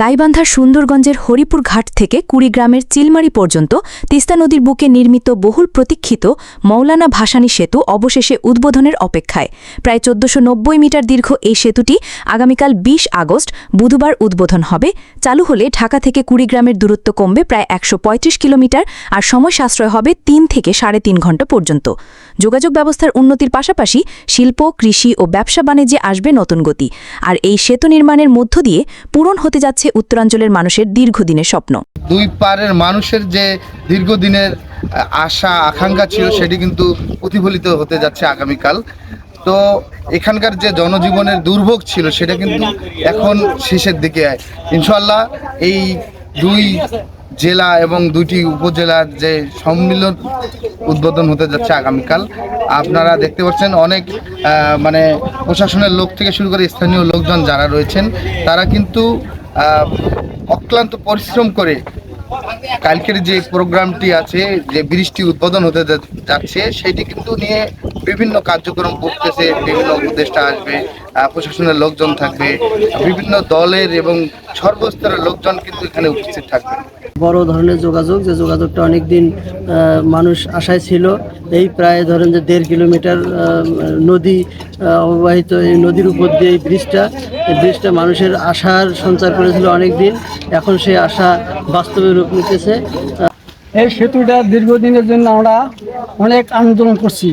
গাইবান্ধার সুন্দরগঞ্জের হরিপুর ঘাট থেকে কুড়িগ্রামের চিলমারি পর্যন্ত তিস্তা নদীর বুকে নির্মিত বহুল প্রতীক্ষিত মৌলানা ভাসানী সেতু অবশেষে উদ্বোধনের অপেক্ষায়। প্রায় চোদ্দশো মিটার দীর্ঘ এই সেতুটি আগামীকাল ২০ আগস্ট বুধবার উদ্বোধন হবে। চালু হলে ঢাকা থেকে কুড়িগ্রামের দূরত্ব কমবে প্রায় একশো পঁয়ত্রিশ কিলোমিটার আর সময় সাশ্রয় হবে তিন থেকে সাড়ে তিন ঘণ্টা পর্যন্ত। যোগাযোগ ব্যবস্থার উন্নতির পাশাপাশি শিল্প, কৃষি ও ব্যবসা বাণিজ্যে আসবে নতুন গতি। আর এই সেতু নির্মাণের মধ্য দিয়ে পূরণ হতে যাচ্ছে উত্তরাঞ্চলের মানুষের দীর্ঘদিনের স্বপ্ন। দুই পারের মানুষের যে দীর্ঘদিনের আশা, আকাঙ্ক্ষা ছিল সেটি কিন্তু প্রতিফলিত হতে যাচ্ছে আগামীকাল। তো এখানকার যে জনজীবনের দুর্ভোগ ছিল সেটা কিন্তু এখন শেষের দিকে ইনশাল্লাহ এই দুই জেলা এবং দুইটি উপজেলার যে সম্মিলন উদ্বোধন হতে যাচ্ছে আগামীকাল। আপনারা দেখতে পাচ্ছেন অনেক মানে প্রশাসনের লোক থেকে শুরু করে স্থানীয় লোকজন যারা রয়েছেন, তারা কিন্তু অক্লান্ত পরিশ্রম করে কালকের যে প্রোগ্রামটি আছে, যে বৃষ্টি উদ্বোধন হতে যাচ্ছে, সেটি কিন্তু নিয়ে বিভিন্ন কার্যক্রম করতেছে, বিভিন্ন উপদেষ্টা আসবে প্রশাসনের লোকজন থাকবে, বিভিন্ন দলের এবং সর্বস্তরের লোকজন কিন্তু এখানে উপস্থিত থাকবে। বড় ধরনের যোগাযোগ, যে যোগাযোগটা অনেক দিন মানুষ আশায় ছিল। এই প্রায় ধরেন যে দেড় কিলোমিটার নদী অববাহিত এই নদীর উপর দিয়ে এই ব্রিজটা এই ব্রিজটা মানুষের আশার সঞ্চার করেছিল অনেক দিন এখন সেই আশা বাস্তবে রূপ নিতেছে। এই সেতুটা দীর্ঘদিনের জন্য আমরা অনেক আন্দোলন করছি।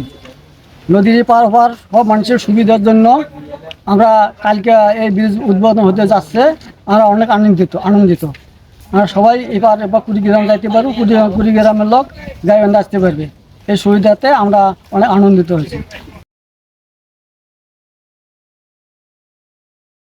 নদীর পার হওয়ার সব মানুষের সুবিধার জন্য আমরা কালকে এই ব্রিজ উদ্বোধন হতে যাচ্ছে। আমরা অনেক আনন্দিত আনন্দিত। আমরা সবাই এবার এবার কুড়িগ্রাম যাইতে পারব কুড়ি কুড়িগ্রামের লোক গায়ে আসতে পারবে। এই সুবিধাতে আমরা অনেক আনন্দিত হয়েছি।